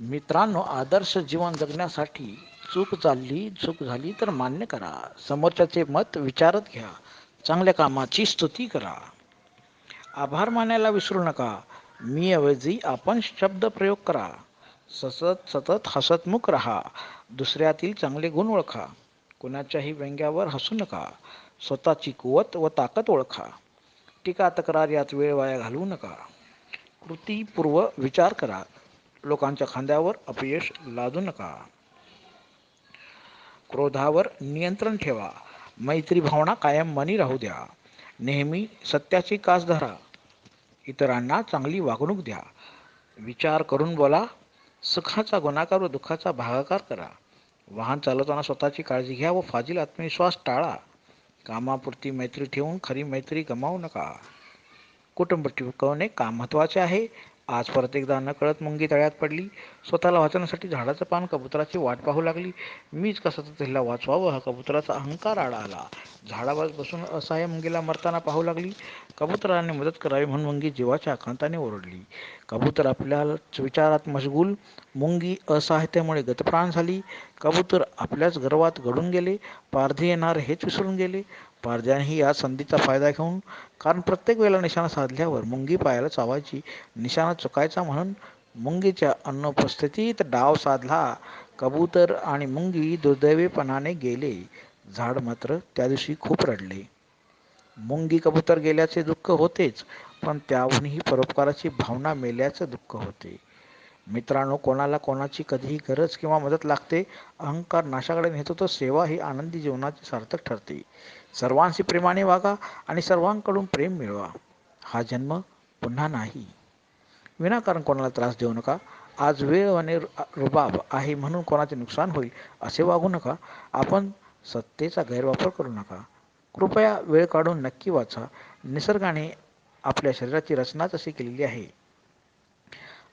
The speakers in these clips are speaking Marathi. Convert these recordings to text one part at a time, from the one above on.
मित्रांनो आदर्श जीवन जगण्यासाठी चूक चालली चूक झाली तर मान्य करा. समोरच्याचे मत विचारत घ्या. चांगल्या कामाची स्तुती करा. आभार मानायला विसरू नका. मी ऐवजी आपण शब्द प्रयोग करा. सतत सतत हसतमुख राहा. दुसऱ्यातील चांगले गुण ओळखा. कुणाच्याही व्यंग्यावर हसू नका. स्वतःची कुवत व ताकद ओळखा. टीका तक्रार यात वेळ वाया घालवू नका. कृतीपूर्व विचार करा. लोकांच्या खांद्यावर अपयश लादू नका. क्रोधावर नियंत्रण ठेवा. मैत्री भावना कायम मनी राहू द्या. नेहमी सत्याची कास धरा. इतरांना चांगली वागणूक द्या. विचार करून बोला. सुखाचा गुणाकार व दुःखाचा भागाकार करा. वाहन चालवताना स्वतःची काळजी घ्या व फाजील आत्मविश्वास टाळा. कामापुरती मैत्री ठेवून खरी मैत्री गमावू नका. कुटुंब टिकवणे काम महत्त्वाचे आहे. आज परत एकदा नकळत मुंगी तळ्यात पडली. स्वतःला वाचवण्यासाठी झाडाचं पान कबुतराची वाट पाहू लागली. मीच कसा तर तिला वाचवावं? हा कबुतराचा अहंकार आळा आला. झाडावर बसून असहाय्य मुंगीला मरताना पाहू लागली. कबुतराने मदत करावी म्हणून मुंगी जीवाच्या आकांताने ओरडली. कबूतर आपल्या विचारात मशगूल. मुंगी असहायतेमुळे गतप्राण झाली. कबूतर आपल्याच गर्वात घडून गेले. पारधी येणार हेच विसरून गेले. पारध्यानेही या संधीचा फायदा घेऊन कारण प्रत्येक वेळेला निशाणा साधल्यावर मुंगी पायाला चावायची निशाणा चुकायचा म्हणून मुंगीच्या अनुपस्थितीत डाव साधला कबूतर आणि मुंगी दुर्दैवीपणाने गेले. झाड मात्र त्या दिवशी खूप रडले. मुंगी कबूतर गेल्याचे दुःख होतेच पण त्याहूनही परोपकाराची भावना मेल्याचं दुःख होते. मित्रांनो कोणाला कोणाची कधीही गरज किंवा मदत लागते अहंकार नाशाकडे नेतो तर सेवा ही आनंदी जीवनाची सार्थक ठरते. सर्वांशी प्रेमाने वागा आणि सर्वांकडून प्रेम मिळवा. हा जन्म पुन्हा नाही. विनाकारण कोणाला त्रास देऊ नका. आज वेळ आणि रुबाब आहे म्हणून कोणाचे नुकसान होईल असे वागू नका. आपण सत्तेचा गैरवापर करू नका. कृपया वेळ काढून नक्की वाचा. निसर्गाने आपल्या शरीराची रचनाच अशी केलेली आहे.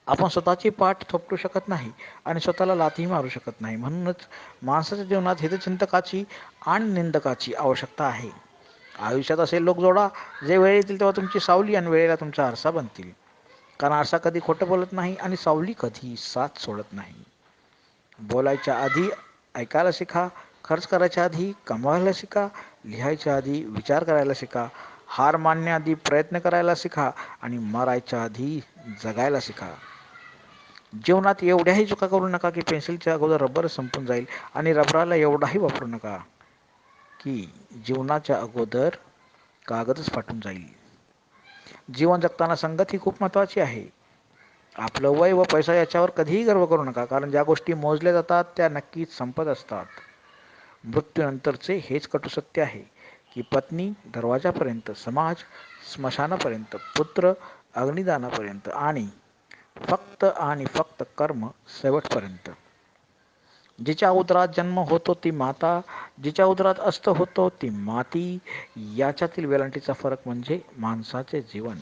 आपण स्वतःची पाठ थोपटू शकत नाही आणि स्वतःला लाथही मारू शकत नाही. म्हणूनच माणसाच्या जीवनात हितचिंतकाची आणि निंदकाची आवश्यकता आहे. आयुष्यात असे लोक जोडा जे वेळ येतील तेव्हा तुमची सावली आणि वेळेला तुमचा आरसा बनतील. कारण आरसा कधी खोटं बोलत नाही आणि सावली कधी साथ सोडत नाही. बोलायच्या आधी ऐकायला शिका खर्च करायच्या आधी कमवायला शिका लिहायच्या आधी विचार करायला शिका हार मानण्याआधी प्रयत्न करायला शिका आणि मरायच्या आधी जगायला शिका. जीवनात एवढ्याही चुका करू नका की पेन्सिलच्या अगोदर रबर संपून जाईल आणि रबराला एवढाही वापरू नका की जीवनाच्या अगोदर कागदच फाटून जाईल. जीवन जगताना संगत ही खूप महत्त्वाची आहे. आपलं वय व पैसा याच्यावर कधीही गर्व करू नका कारण ज्या गोष्टी मोजल्या जातात त्या नक्कीच संपत असतात. मृत्यूनंतरचे हेच कटू सत्य आहे की पत्नी दरवाजापर्यंत समाज स्मशानापर्यंत पुत्र अग्निदानापर्यंत आणि फक्त आणि फक्त कर्म शेवटपर्यंत. जिच्या उदरात जन्म होतो ती माता जिच्या उदरात अस्त होतो ती माती याच्यातील वेलांटीचा फरक म्हणजे माणसाचे जीवन.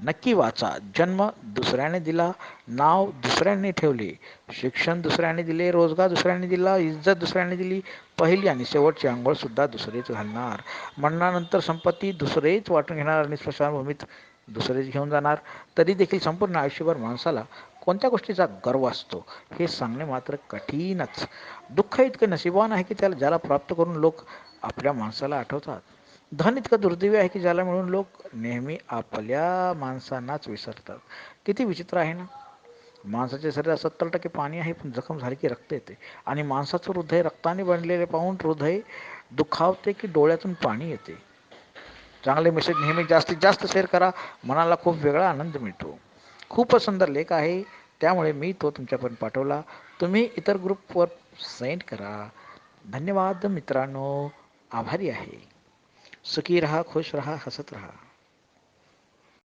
नक्की वाचा. जन्म दुसऱ्याने दिला नाव दुसऱ्याने ठेवले शिक्षण दुसऱ्याने दिले रोजगार दुसऱ्याने दिला इज्जत दुसऱ्याने दिली पहिली आणि शेवटची आंघोळ सुद्धा दुसरेच घालणार. मरणानंतर संपत्ती दुसरेच वाटून घेणार आणि स्मशानभूमीत दुसरेच घेऊन जाणार. तरी देखील संपूर्ण आयुष्यभर माणसाला कोणत्या गोष्टीचा गर्व असतो हे सांगणे मात्र कठीणच. दुःख इतकं नशिबान आहे की त्याला ज्याला प्राप्त करून लोक आपल्या माणसाला आठवतात. धन इतकं दुर्दैवी आहे की ज्याला मिळून लोक नेहमी आपल्या माणसांनाच विसरतात. किती विचित्र आहे ना? माणसाच्या शरीरात सत्तर टक्के पाणी आहे पण जखम झाली की रक्त येते. आणि माणसाचं हृदय रक्ताने बनलेले पाहून हृदय दुखावते की डोळ्यातून पाणी येते. चांगले मेसेज नेहमी जास्तीत जास्त शेअर करा. मनाला खूप वेगळा आनंद मिळतो. खूपच सुंदर लेख आहे. त्यामुळे मी तो तुमच्यापर्यंत पाठवला. तुम्ही इतर ग्रुपवर सेंड करा. धन्यवाद मित्रांनो. आभारी आहे. सुखी रहा खुश रहा हसत रहा.